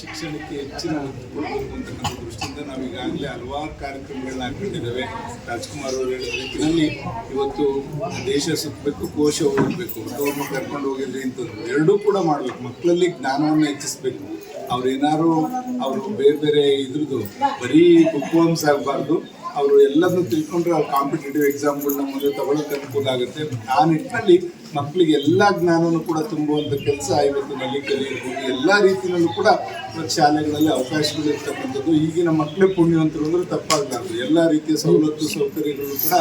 ಶಿಕ್ಷಣಕ್ಕೆ ಹೆಚ್ಚಿನ ದೃಷ್ಟಿಯಿಂದ ನಾವು ಈಗಾಗಲೇ ಹಲವಾರು ಕಾರ್ಯಕ್ರಮಗಳನ್ನ ಹಾಕೊಂಡಿದ್ದೇವೆ ರಾಜ್ಕುಮಾರ್ ಅವರು ಹೇಳಿದ ರೀತಿಯಲ್ಲಿ ಇವತ್ತು ದೇಶ ಸುತ್ತಬೇಕು, ಕೋಶ ಹೋಗಬೇಕು ಅವ್ರನ್ನ ಕರ್ಕೊಂಡು ಹೋಗಿದ್ರೆ ಅಂತಂದ್ರು ಎರಡೂ ಕೂಡ ಮಾಡಬೇಕು. ಮಕ್ಕಳಲ್ಲಿ ಜ್ಞಾನವನ್ನು ಹೆಚ್ಚಿಸಬೇಕು. ಅವ್ರೇನಾರು ಅವರು ಬೇರೆ ಬೇರೆ ಇದ್ರದ್ದು ಬರೀ ಕುಕ್ಕುವಂಸ ಆಗಬಾರ್ದು. ಅವರು ಎಲ್ಲದನ್ನು ತಿಳ್ಕೊಂಡ್ರೆ ಅವ್ರು ಕಾಂಪಿಟೇಟಿವ್ ಎಕ್ಸಾಮ್ಗಳನ್ನ ಮುಂದೆ ತಗೊಳ್ಳೋಕೆ ಅನುಕೂಲ ಆಗುತ್ತೆ ಆ ನಿಟ್ಟಿನಲ್ಲಿ ಮಕ್ಕಳಿಗೆ ಎಲ್ಲ ಜ್ಞಾನವೂ ಕೂಡ ತುಂಬುವಂಥ ಕೆಲಸ ಇವತ್ತು ನಲ್ಲಿ ಇರ್ಬೋದು ಎಲ್ಲ ರೀತಿಯಲ್ಲೂ ಕೂಡ ಶಾಲೆಗಳಲ್ಲಿ ಅವಕಾಶಗಳು ಇರ್ತಕ್ಕಂಥದ್ದು ಈಗಿನ ಮಕ್ಕಳೇ ಪುಣ್ಯವಂತರು ಅಂದರೆ ತಪ್ಪಾಗಲಾರದು. ಎಲ್ಲ ರೀತಿಯ ಸವಲತ್ತು, ಸೌಕರ್ಯಗಳು ಕೂಡ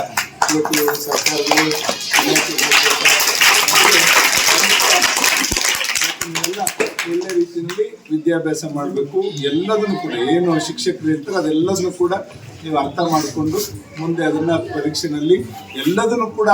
ಇವತ್ತು ಸರ್ಕಾರಗಳು ಎಲ್ಲ ಒಳ್ಳೆ ರೀತಿಯಲ್ಲಿ ವಿದ್ಯಾಭ್ಯಾಸ ಮಾಡಬೇಕು. ಎಲ್ಲದನ್ನು ಕೂಡ, ಏನು ಶಿಕ್ಷಕರು ಇರ್ತಾರೆ ಅದೆಲ್ಲದನ್ನು ಕೂಡ ನೀವು ಅರ್ಥ ಮಾಡಿಕೊಂಡು ಮುಂದೆ ಅದನ್ನ ಪರೀಕ್ಷೆನಲ್ಲಿ ಎಲ್ಲದನ್ನು ಕೂಡ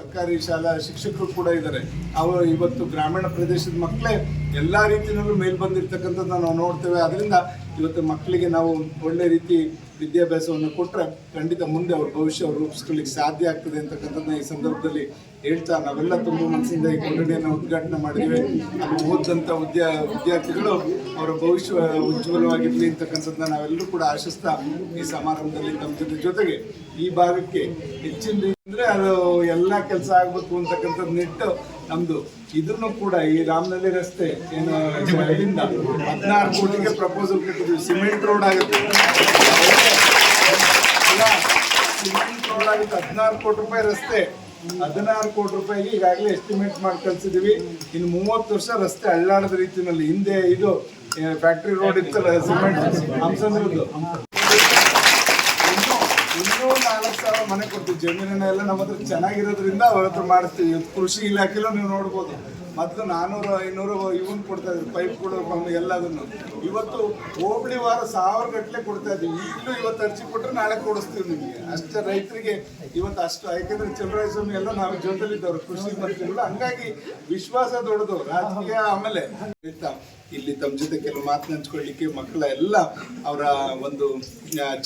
ಸರ್ಕಾರಿ ಶಾಲಾ ಶಿಕ್ಷಕರು ಕೂಡ ಇದ್ದಾರೆ. ಅವರು ಇವತ್ತು ಗ್ರಾಮೀಣ ಪ್ರದೇಶದ ಮಕ್ಕಳೇ ಎಲ್ಲ ರೀತಿಯಲ್ಲೂ ಮೇಲ್ ಬಂದಿರತಕ್ಕಂಥದ್ದು ನಾವು ನೋಡ್ತೇವೆ. ಅದರಿಂದ ಇವತ್ತು ಮಕ್ಕಳಿಗೆ ನಾವು ಒಳ್ಳೆ ರೀತಿ ವಿದ್ಯಾಭ್ಯಾಸವನ್ನು ಕೊಟ್ಟರೆ ಖಂಡಿತ ಮುಂದೆ ಅವ್ರ ಭವಿಷ್ಯ ರೂಪಿಸ್ಕೊಳ್ಳಿಕ್ಕೆ ಸಾಧ್ಯ ಆಗ್ತದೆ ಅಂತಕ್ಕಂಥದ್ದನ್ನ ಈ ಸಂದರ್ಭದಲ್ಲಿ ಹೇಳ್ತಾ ನಾವೆಲ್ಲ ತುಂಬ ಮನಸ್ಸಿಂದ ಈ ಕೊಠಡಿಯನ್ನು ಉದ್ಘಾಟನೆ ಮಾಡಿದ್ದೇವೆ. ಅಲ್ಲಿ ಓದಂಥ ವಿದ್ಯಾ ವಿದ್ಯಾರ್ಥಿಗಳು ಅವರ ಭವಿಷ್ಯ ಉಜ್ವಲವಾಗಿರಲಿ ಅಂತಕ್ಕಂಥದ್ದನ್ನ ನಾವೆಲ್ಲರೂ ಕೂಡ ಆಶಿಸ್ತಾ ಈ ಸಮಾರಂಭದಲ್ಲಿ ನಮ್ಮ ಜೊತೆ ಜೊತೆಗೆ ಈ ಭಾಗಕ್ಕೆ ಹೆಚ್ಚಿನ ಅಂದ್ರೆ ಅದು ಎಲ್ಲ ಕೆಲಸ ಆಗ್ಬೇಕು ಅಂತಕ್ಕಂಥದ್ದು ನಿಟ್ಟು ನಮ್ದು. ಇದನ್ನು ಕೂಡ ಈ ರಾಮನಳ್ಳಿ ರಸ್ತೆ ಏನು, ಅಲ್ಲಿಂದ ಹದಿನಾರು ಕೋಟಿಗೆ ಪ್ರಪೋಸಲ್ ಕಟ್ಟಿದ್ವಿ. ಸಿಮೆಂಟ್ ರೋಡ್ ಆಗುತ್ತೆ. ಸಿಮೆಂಟ್ ರೋಡ್ ಆಗುತ್ತೆ. ಹದಿನಾರು ಕೋಟಿ ರೂಪಾಯಿ ರಸ್ತೆ. ಹದಿನಾರು ಕೋಟಿ ರೂಪಾಯಿಗೆ ಈಗಾಗಲೇ ಎಸ್ಟಿಮೇಟ್ ಮಾಡಿ ಕಳ್ಸಿದೀವಿ. ಇನ್ನು ಮೂವತ್ತು ವರ್ಷ ರಸ್ತೆ ಅಳ್ಳಾಡದ ರೀತಿಯಲ್ಲಿ ಹಿಂದೆ ಇದು ಫ್ಯಾಕ್ಟ್ರಿ ರೋಡ್ ಇತ್ತಲ್ಲ ಸಿಮೆಂಟ್ ಹಂಸಂದ್ರದ್ದು ಇನ್ನೂ ಇನ್ನೂ ಮನೆ ಕೊಡ್ತೀವಿ ಜಮೀನನ್ನೆಲ್ಲ ನಮ್ಮ ಹತ್ರ ಚೆನ್ನಾಗಿರೋದ್ರಿಂದ ಅವ್ರ ಹತ್ರ ಮಾಡಿಸ್ತೀವಿ. ಕೃಷಿ ಇಲಾಖೆಲೂ ನೀವು ನೋಡ್ಬೋದು. ಮೊದಲು ನಾನ್ನೂರು ಐನೂರು ಇವನ್ ಕೊಡ್ತಾ ಇದ್ವಿ ಪೈಪ್ ಕೊಡೋದು ಎಲ್ಲದನ್ನು. ಇವತ್ತು ಹೋಬಳಿ ವಾರ ಸಾವಿರ ಗಟ್ಟಲೆ ಕೊಡ್ತಾ ಇದ್ದೀವಿ. ಈಗಲೂ ಇವತ್ತು ಅರ್ಜಿ ಕೊಟ್ಟರೆ ನಾಳೆ ಕೊಡಿಸ್ತೀವಿ ನಿಮಗೆ. ಅಷ್ಟೇ ರೈತರಿಗೆ ಇವತ್ತು ಅಷ್ಟು, ಯಾಕೆಂದ್ರೆ ಚಂದ್ರಾಯಸ್ವಾಮಿ ಎಲ್ಲ ನಾವು ಜೊತೆಲಿದ್ದವ್ರು, ಕೃಷಿ ಮಂತ್ರಿಗಳು. ಹಂಗಾಗಿ ವಿಶ್ವಾಸ ದೊಡ್ಡದು. ರಾಜಕೀಯ ಆಮೇಲೆ. ಇಲ್ಲಿ ತಮ್ಮ ಜೊತೆ ಕೆಲವು ಮಾತನ್ನ ಹಂಚ್ಕೊಳ್ಳಿಕ್ಕೆ ಮಕ್ಕಳ ಎಲ್ಲ ಅವರ ಒಂದು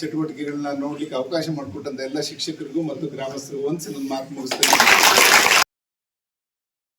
ಚಟುವಟಿಕೆಗಳನ್ನ ನೋಡ್ಲಿಕ್ಕೆ ಅವಕಾಶ ಮಾಡಿಕೊಟ್ಟಂತ ಎಲ್ಲ ಶಿಕ್ಷಕರಿಗೂ ಮತ್ತು ಗ್ರಾಮಸ್ಥರಿಗೂ ಒಂದ್ಸಲ ಮಾತು ಮುಗಿಸ್ತೇನೆ.